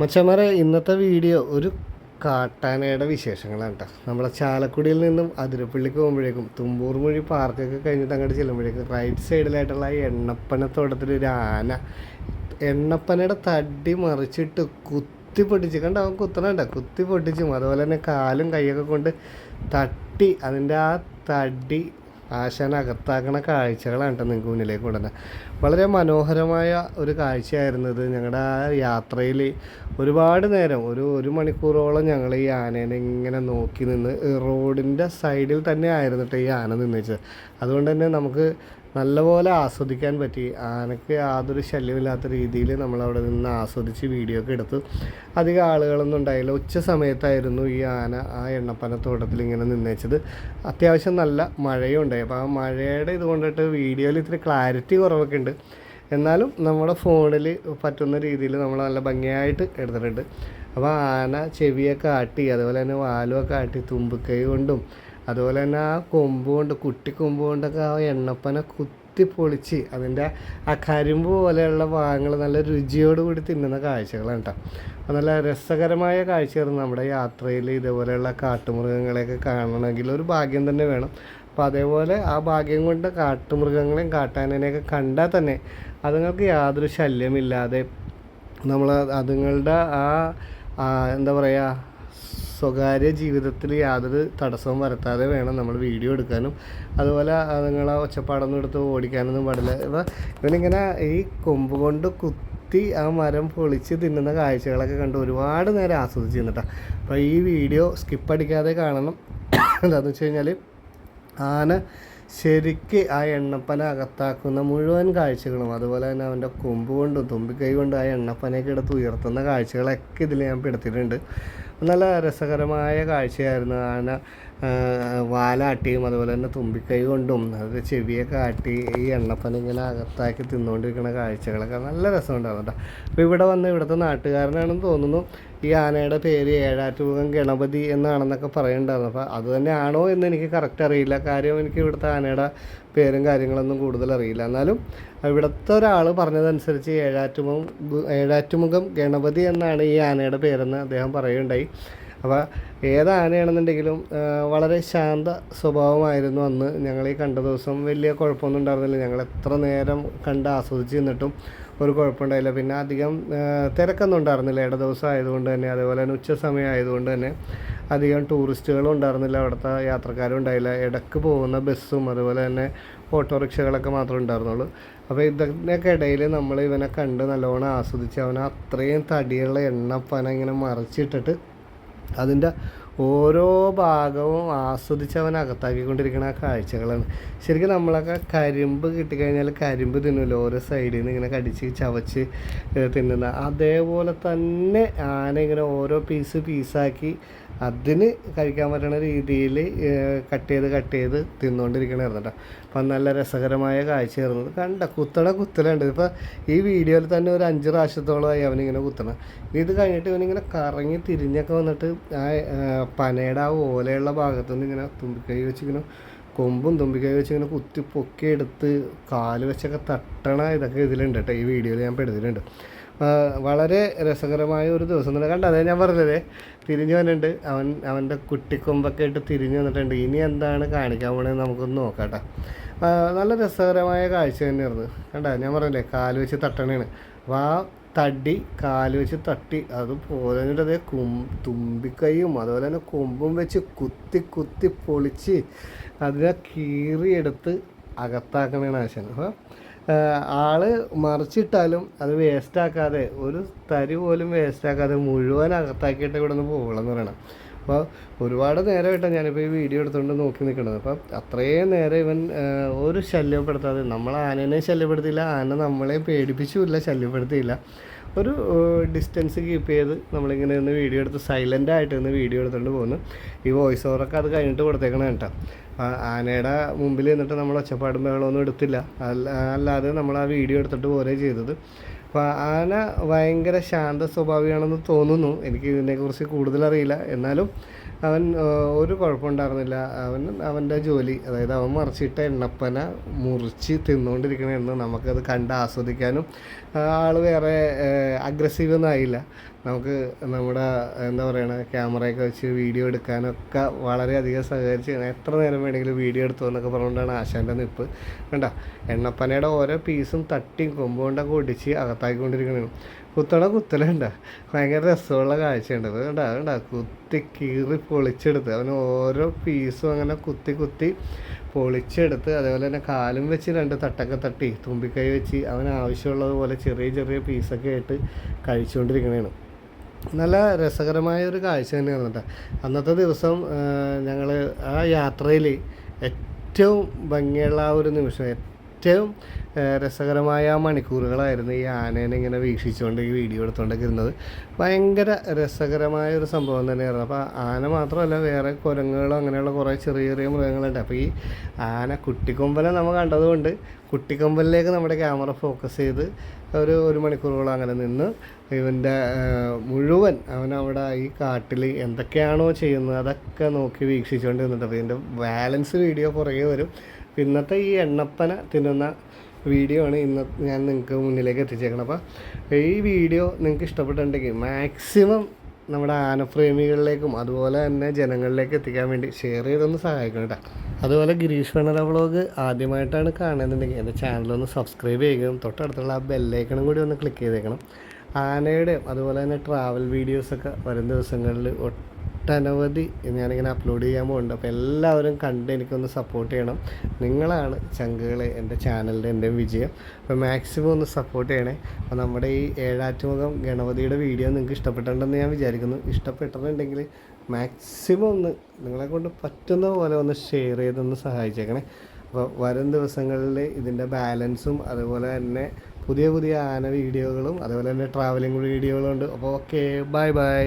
മച്ചന്മാരെ ഇന്നത്തെ വീഡിയോ ഒരു കാട്ടാനയുടെ വിശേഷങ്ങളാണ് കേട്ടോ നമ്മളെ ചാലക്കുടിയിൽ നിന്നും അതിരപ്പള്ളിക്ക് പോകുമ്പോഴേക്കും തുമ്പൂർ മൊഴി പാർക്കൊക്കെ കഴിഞ്ഞിട്ട് അങ്ങോട്ട് ചെല്ലുമ്പോഴേക്കും റൈറ്റ് സൈഡിലായിട്ടുള്ള ആ എണ്ണപ്പനത്തോട്ടത്തിൽ ഒരു ആന. എണ്ണപ്പനയുടെ തടി മറിച്ചിട്ട് കുത്തി പൊട്ടിച്ച് കണ്ട? അവൻ കുത്തണണ്ട കുത്തി പൊട്ടിച്ചും അതുപോലെ തന്നെ കാലും കൈയൊക്കെ കൊണ്ട് തട്ടി അതിന്റെ ആ തടി ആശാൻ അകത്താക്കണ കാഴ്ചകളാണ് കേട്ടോ നിങ്ങൾക്ക് മുന്നിലേക്ക് കൊണ്ടുവന്നത് വളരെ മനോഹരമായ ഒരു കാഴ്ചയായിരുന്നു ഇത് ഞങ്ങളുടെ ആ യാത്രയിൽ ഒരുപാട് നേരം ഒരു ഒരു മണിക്കൂറോളം ഞങ്ങൾ ഈ ആനേനെ ഇങ്ങനെ നോക്കി നിന്ന് റോഡിന്റെ സൈഡിൽ തന്നെ ആയിരുന്നു കേട്ടോ ഈ ആന നിന്നിച്ചത് അതുകൊണ്ട് തന്നെ നമുക്ക് നല്ലപോലെ ആസ്വദിക്കാൻ പറ്റി. ആനക്ക് യാതൊരു ശല്യമില്ലാത്ത രീതിയിൽ നമ്മളവിടെ നിന്ന് ആസ്വദിച്ച് വീഡിയോ ഒക്കെ എടുത്തു. അധികം ആളുകളൊന്നും ഉണ്ടായില്ല. ഉച്ച സമയത്തായിരുന്നു ഈ ആന ആ എണ്ണപ്പനത്തോട്ടത്തിൽ ഇങ്ങനെ നിന്നേച്ചത്. അത്യാവശ്യം നല്ല മഴയും ഉണ്ടായി. അപ്പോൾ ആ മഴയുടെ ഇത് കൊണ്ടിട്ട് വീഡിയോയിൽ ഇത്തിരി ക്ലാരിറ്റി കുറവൊക്കെ ഉണ്ട്. എന്നാലും നമ്മുടെ ഫോണിൽ പറ്റുന്ന രീതിയിൽ നമ്മൾ നല്ല ഭംഗിയായിട്ട് എടുത്തിട്ടുണ്ട്. അപ്പോൾ ആന ചെവിയൊക്കെ ആട്ടി അതുപോലെ തന്നെ വാലുമൊക്കെ ആട്ടി തുമ്പിക്കൈ കൊണ്ടും അതുപോലെ തന്നെ ആ കൊമ്പ് കൊണ്ട് കുട്ടി കൊമ്പ് കൊണ്ടൊക്കെ ആ എണ്ണപ്പന കുത്തി പൊളിച്ച് അതിന്റെ ആ കരിമ്പ് പോലെയുള്ള ഭാഗങ്ങൾ നല്ല രുചിയോട് കൂടി തിന്നുന്ന കാഴ്ചകളാണ് കേട്ടോ നല്ല രസകരമായ കാഴ്ചയായിരുന്നു നമ്മുടെ യാത്രയിൽ ഇതേപോലെയുള്ള കാട്ടുമൃഗങ്ങളെയൊക്കെ കാണണമെങ്കിൽ ഒരു ഭാഗ്യം തന്നെ വേണം. അപ്പോൾ അതേപോലെ ആ ഭാഗ്യം കൊണ്ട് കാട്ടുമൃഗങ്ങളെയും കാട്ടാനേനെയൊക്കെ കണ്ടാൽ തന്നെ അതുങ്ങൾക്ക് യാതൊരു ശല്യമില്ലാതെ നമ്മൾ അതുങ്ങളുടെ ആ എന്താ പറയുക സ്വകാര്യ ജീവിതത്തിൽ യാതൊരു തടസ്സവും വരുത്താതെ വേണം നമ്മൾ വീഡിയോ എടുക്കാനും. അതുപോലെ അതുങ്ങളെ ഒച്ചപ്പാടൊന്നും എടുത്ത് ഓടിക്കാനൊന്നും പാടില്ല. ഇപ്പം ഇവനിങ്ങനെ ഈ കൊമ്പ് കൊണ്ട് കുത്തി ആ മരം പൊളിച്ച് തിന്നുന്ന കാഴ്ചകളൊക്കെ കണ്ട് ഒരുപാട് നേരം ആസ്വദിച്ച് നിന്നിട്ടാണ് അപ്പോൾ ഈ വീഡിയോ സ്കിപ്പ് അടിക്കാതെ കാണണം. എന്താണെന്ന് വെച്ച് കഴിഞ്ഞാൽ ആന ശരിക്ക് ആ എണ്ണപ്പന അകത്താക്കുന്ന മുഴുവൻ കാഴ്ചകളും അതുപോലെ തന്നെ അവന്റെ കൊമ്പ് കൊണ്ടും തുമ്പിക്കൈ കൊണ്ടും ആ എണ്ണപ്പനയൊക്കെ എടുത്ത് ഉയർത്തുന്ന കാഴ്ചകളൊക്കെ ഇതിൽ ഞാൻ പെടുത്തിയിട്ടുണ്ട്. നല്ല രസകരമായ കാഴ്ചയായിരുന്നു. ആന വാലാട്ടിയും അതുപോലെ തന്നെ തുമ്പിക്കൈ കൊണ്ടും അത് ചെവിയൊക്കെ ആട്ടി ഈ എണ്ണപ്പന ഇങ്ങനെ അകത്താക്കി തിന്നുകൊണ്ടിരിക്കുന്ന കാഴ്ചകളൊക്കെ നല്ല രസമുണ്ടായിരുന്നു കേട്ടോ. അപ്പോൾ ഇവിടെ വന്ന് ഇവിടുത്തെ നാട്ടുകാരനാണെന്ന് തോന്നുന്നു. ഈ ആനയുടെ പേര് ഏഴാറ്റുമുഖം ഗണപതി എന്നാണെന്നൊക്കെ പറയുന്നുണ്ടായിരുന്നു. അപ്പോൾ അത് തന്നെയാണോ എന്ന് എനിക്ക് കറക്റ്റ് അറിയില്ല. കാര്യം എനിക്ക് ഇവിടുത്തെ ആനയുടെ പേരും കാര്യങ്ങളൊന്നും കൂടുതൽ അറിയില്ല. എന്നാലും ഇവിടുത്തെ ഒരാൾ പറഞ്ഞതനുസരിച്ച് ഏഴാറ്റുമുഖം ഏഴാറ്റുമുഖം ഗണപതി എന്നാണ് ഈ ആനയുടെ പേരെന്ന് അദ്ദേഹം പറയുകയുണ്ടായി. അപ്പോൾ ഏത് ആനയാണെന്നുണ്ടെങ്കിലും വളരെ ശാന്ത സ്വഭാവമായിരുന്നു അന്ന്. ഞങ്ങൾ ഈ കണ്ട ദിവസം വലിയ കുഴപ്പമൊന്നും ഉണ്ടായിരുന്നില്ല. ഞങ്ങൾ എത്ര നേരം കണ്ട് ആസ്വദിച്ച് നിന്നിട്ടും ഒരു കുഴപ്പമുണ്ടായില്ല. പിന്നെ അധികം തിരക്കൊന്നും ഉണ്ടായിരുന്നില്ല. ഇട ദിവസം ആയതുകൊണ്ട് തന്നെ അതേപോലെ തന്നെ ഉച്ച സമയം ആയതുകൊണ്ട് തന്നെ അധികം ടൂറിസ്റ്റുകളും ഉണ്ടായിരുന്നില്ല. അവിടുത്തെ യാത്രക്കാരും ഉണ്ടായില്ല. ഇടയ്ക്ക് പോകുന്ന ബസ്സും അതുപോലെ തന്നെ ഓട്ടോറിക്ഷകളൊക്കെ മാത്രമേ ഉണ്ടായിരുന്നുള്ളൂ. അപ്പോൾ ഇതിനൊക്കെ ഇടയിൽ നമ്മൾ ഇവനെ കണ്ട് നല്ലോണം ആസ്വദിച്ച് അവനെ അത്രയും തടിയുള്ള എണ്ണപ്പന ഇങ്ങനെ മറിച്ചിട്ടിട്ട് അതിന്റെ ഓരോ ഭാഗവും ആസ്വദിച്ച് അവൻ അകത്താക്കിക്കൊണ്ടിരിക്കുന്ന ആ കാഴ്ചകളാണ്. ശരിക്കും നമ്മളൊക്കെ കരിമ്പ് കിട്ടിക്കഴിഞ്ഞാൽ കരിമ്പ് തിന്നുമല്ലോ ഓരോ സൈഡിൽ നിന്ന് ഇങ്ങനെ കടിച്ച് ചവച്ച് തിന്നുന്ന. അതേപോലെ തന്നെ ആന ഇങ്ങനെ ഓരോ പീസ് പീസാക്കി അതിന് കഴിക്കാൻ പറ്റുന്ന രീതിയിൽ കട്ട് ചെയ്ത് കട്ട് ചെയ്ത് തിന്നുകൊണ്ടിരിക്കണമായിരുന്നു കേട്ടോ. അപ്പം നല്ല രസകരമായ കാഴ്ചയായിരുന്നു. കണ്ട കുത്തണ കുത്തലുണ്ട്. ഇപ്പം ഈ വീഡിയോയിൽ തന്നെ ഒരു അഞ്ച് പ്രാവശ്യത്തോളമായി അവനിങ്ങനെ കുത്തണം. ഇത് കഴിഞ്ഞിട്ട് ഇവനിങ്ങനെ കറങ്ങി തിരിഞ്ഞൊക്കെ വന്നിട്ട് ആ പനയുടെ ആ ഓലയുള്ള ഭാഗത്തു നിന്ന് ഇങ്ങനെ തുമ്പിക്കൈ വെച്ചിങ്ങനെ കൊമ്പും തുമ്പിക്കൈ വെച്ച് ഇങ്ങനെ കുത്തി പൊക്കി എടുത്ത് കാൽ വെച്ചൊക്കെ തട്ടണ ഇതൊക്കെ ഇതിലുണ്ട് കേട്ടോ. ഈ വീഡിയോയിൽ ഞാൻ പെടുത്തിട്ടുണ്ട് വളരെ രസകരമായ ഒരു ദിവസം തന്നെ കണ്ട. അതേ ഞാൻ പറഞ്ഞതേ. തിരിഞ്ഞു വന്നിട്ടുണ്ട്. അവൻ അവന്റെ കുട്ടിക്കൊമ്പൊക്കെ ആയിട്ട് തിരിഞ്ഞു വന്നിട്ടുണ്ട്. ഇനി എന്താണ് കാണിക്കാൻ പോണേന്ന് നമുക്കൊന്ന് നോക്കാം നല്ല രസകരമായ കാഴ്ച തന്നെയായിരുന്നു. കണ്ട? ഞാൻ പറഞ്ഞില്ലേ കാൽ വെച്ച് തട്ടണേണ്. അപ്പോൾ ആ തടി കാൽ വെച്ച് തട്ടി അത് പോലെ കും തുമ്പിക്കൈയും അതുപോലെ തന്നെ കൊമ്പും വെച്ച് കുത്തി കുത്തി പൊളിച്ച് അതിനെ കീറിയെടുത്ത് അകത്താക്കണേണ് ആശാൻ. അപ്പോൾ ആൾ മറിച്ചിട്ടാലും അത് വേസ്റ്റ് ആക്കാതെ ഒരു തരി പോലും വേസ്റ്റ് ആക്കാതെ മുഴുവൻ അകത്താക്കിയിട്ട് ഇവിടെ നിന്ന് പോകണമെന്ന് പറയണം. അപ്പോൾ ഒരുപാട് നേരമായിട്ടാണ് ഞാനിപ്പോൾ ഈ വീഡിയോ എടുത്തുകൊണ്ട് നോക്കി നിൽക്കുന്നത് അപ്പം അത്രയും നേരം ഇവൻ ഒരു ശല്യപ്പെടുത്താതെ നമ്മൾ ആനേനെ ശല്യപ്പെടുത്തിയില്ല ആന നമ്മളെ പേടിപ്പിച്ചുമില്ല ശല്യപ്പെടുത്തിയില്ല. ഒരു ഡിസ്റ്റൻസ് കീപ്പ് ചെയ്ത് നമ്മളിങ്ങനെ ഒന്ന് വീഡിയോ എടുത്ത് സൈലന്റ് ആയിട്ട് ഒന്ന് വീഡിയോ എടുത്തുകൊണ്ട് പോകുന്നു ഈ വോയിസ് ഓവറൊക്കെ അത് കഴിഞ്ഞിട്ട് കൊടുത്തേക്കണം കേട്ടോ. ആനയുടെ മുമ്പിൽ നിന്നിട്ട് നമ്മൾ ഒച്ചപ്പാടും ബഹളമൊന്നും എടുത്തില്ല. അല്ലാതെ നമ്മൾ ആ വീഡിയോ എടുത്തിട്ട് പോരേ ചെയ്തത്. അപ്പോൾ ആന ഭയങ്കര ശാന്ത സ്വഭാവിയാണെന്ന് തോന്നുന്നു. എനിക്ക് ഇതിനെക്കുറിച്ച് കൂടുതലറിയില്ല എന്നാലും അവൻ ഒരു കുഴപ്പമുണ്ടായിരുന്നില്ല. അവൻ അവന്റെ ജോലി അതായത് അവൻ മറിച്ചിട്ട എണ്ണപ്പന മുറിച്ച് തിന്നുകൊണ്ടിരിക്കണമെന്ന് നമുക്കത് കണ്ട് ആസ്വദിക്കാനും ആൾ വേറെ അഗ്രസീവ് ഒന്നും ആയില്ല. നമുക്ക് നമ്മുടെ എന്താ പറയണ ക്യാമറയൊക്കെ വെച്ച് വീഡിയോ എടുക്കാനൊക്കെ വളരെയധികം സഹകരിച്ച് എത്ര നേരം വേണമെങ്കിലും വീഡിയോ എടുത്തു എന്നൊക്കെ പറഞ്ഞുകൊണ്ടാണ് ആശാന്റെ നിപ്പ്. വേണ്ട എണ്ണപ്പനയുടെ ഓരോ പീസും തട്ടിയും കൊമ്പുകൊണ്ടൊക്കെ ഒടിച്ച് അകത്താക്കിക്കൊണ്ടിരിക്കണേ കുത്തണ കുത്തലുണ്ട ഭയങ്കര രസമുള്ള കാഴ്ചയുണ്ട് വേണ്ട കണ്ട കുത്തി കീറി പൊളിച്ചെടുത്ത് അവന് ഓരോ പീസും അങ്ങനെ കുത്തി കുത്തി പൊളിച്ചെടുത്ത് അതേപോലെ തന്നെ കാലും വെച്ച് രണ്ട് തട്ടൊക്കെ തട്ടി തുമ്പിക്കൈ വെച്ച് അവന് ആവശ്യമുള്ളതുപോലെ ചെറിയ ചെറിയ പീസൊക്കെ ആയിട്ട് കഴിച്ചുകൊണ്ടിരിക്കണതാണ് നല്ല രസകരമായ ഒരു കാഴ്ച തന്നെയാണ് കേട്ടോ. അന്നത്തെ ദിവസം ഞങ്ങൾ ആ യാത്രയിൽ ഏറ്റവും ഭംഗിയുള്ള ആ ഒരു നിമിഷം ഏറ്റവും രസകരമായ മണിക്കൂറുകളായിരുന്നു ഈ ആനേനെ ഇങ്ങനെ വീക്ഷിച്ചുകൊണ്ട് ഈ വീഡിയോ എടുത്തുകൊണ്ടൊക്കെ ഇരുന്നത്. ഭയങ്കര രസകരമായ ഒരു സംഭവം തന്നെയായിരുന്നു. അപ്പോൾ ആന മാത്രമല്ല വേറെ കുരങ്ങുകളും അങ്ങനെയുള്ള കുറേ ചെറിയ ചെറിയ മൃഗങ്ങളുണ്ട്. അപ്പോൾ ഈ ആന കുട്ടിക്കൊമ്പനെ നമ്മൾ കണ്ടതുകൊണ്ട് കുട്ടിക്കൊമ്പലിലേക്ക് നമ്മുടെ ക്യാമറ ഫോക്കസ് ചെയ്ത് ഒരു ഒരു മണിക്കൂറോളം അങ്ങനെ നിന്ന് ഇവന്റെ മുഴുവൻ അവൻ അവിടെ ഈ കാട്ടിൽ എന്തൊക്കെയാണോ ചെയ്യുന്നത് അതൊക്കെ നോക്കി വീക്ഷിച്ചുകൊണ്ട് നിന്നിട്ട് അപ്പോൾ ഇതിന്റെ ബാലൻസ് വീഡിയോ പുറകെ വരും. ഇന്നത്തെ ഈ എണ്ണപ്പന തിന്നുന്ന വീഡിയോ ആണ് ഇന്ന് ഞാൻ നിങ്ങൾക്ക് മുന്നിലേക്ക് എത്തിച്ചേക്കണം അപ്പോൾ ഈ വീഡിയോ നിങ്ങൾക്ക് ഇഷ്ടപ്പെട്ടിട്ടുണ്ടെങ്കിൽ മാക്സിമം നമ്മുടെ ആനപ്രേമികളിലേക്കും അതുപോലെ തന്നെ ജനങ്ങളിലേക്ക് എത്തിക്കാൻ വേണ്ടി ഷെയർ ചെയ്തൊന്ന് സഹായിക്കണം കേട്ടോ അതുപോലെ ഗിരീഷ് വേണര വ്ളോഗ് ആദ്യമായിട്ടാണ് കാണുന്നുണ്ടെങ്കിൽ എന്റെ ചാനലൊന്ന് സബ്സ്ക്രൈബ് ചെയ്യുകയും തൊട്ടടുത്തുള്ള ആ ബെല്ലൈക്കണും കൂടി ഒന്ന് ക്ലിക്ക് ചെയ്തേക്കണം. ആനയുടെയും അതുപോലെ തന്നെ ട്രാവൽ വീഡിയോസൊക്കെ വരും ദിവസങ്ങളിൽ ഒട്ടനവധി ഞാനിങ്ങനെ അപ്ലോഡ് ചെയ്യാൻ പോകുന്നുണ്ട് അപ്പോൾ എല്ലാവരും കണ്ട് എനിക്കൊന്ന് സപ്പോർട്ട് ചെയ്യണം. നിങ്ങളാണ് ചങ്കുകൾ എന്റെ ചാനലിന്റെ എന്റെ വിജയം. അപ്പോൾ മാക്സിമം ഒന്ന് സപ്പോർട്ട് ചെയ്യണേ. അപ്പോൾ നമ്മുടെ ഈ ഏഴാറ്റുമുഖം ഗണപതിയുടെ വീഡിയോ നിങ്ങൾക്ക് ഇഷ്ടപ്പെട്ടിട്ടുണ്ടെന്ന് ഞാൻ വിചാരിക്കുന്നു. ഇഷ്ടപ്പെട്ടിട്ടുണ്ടെങ്കിൽ മാക്സിമം ഒന്ന് നിങ്ങളെ കൊണ്ട് പറ്റുന്ന പോലെ ഒന്ന് ഷെയർ ചെയ്തൊന്ന് സഹായിച്ചേക്കണേ. അപ്പോൾ വരും ദിവസങ്ങളിൽ ഇതിന്റെ ബാലൻസും അതുപോലെ തന്നെ പുതിയ പുതിയ ആന വീഡിയോകളും അതുപോലെ തന്നെ ട്രാവലിംഗ് വീഡിയോകളും ഉണ്ട് അപ്പോൾ ഓക്കെ ബൈ ബൈ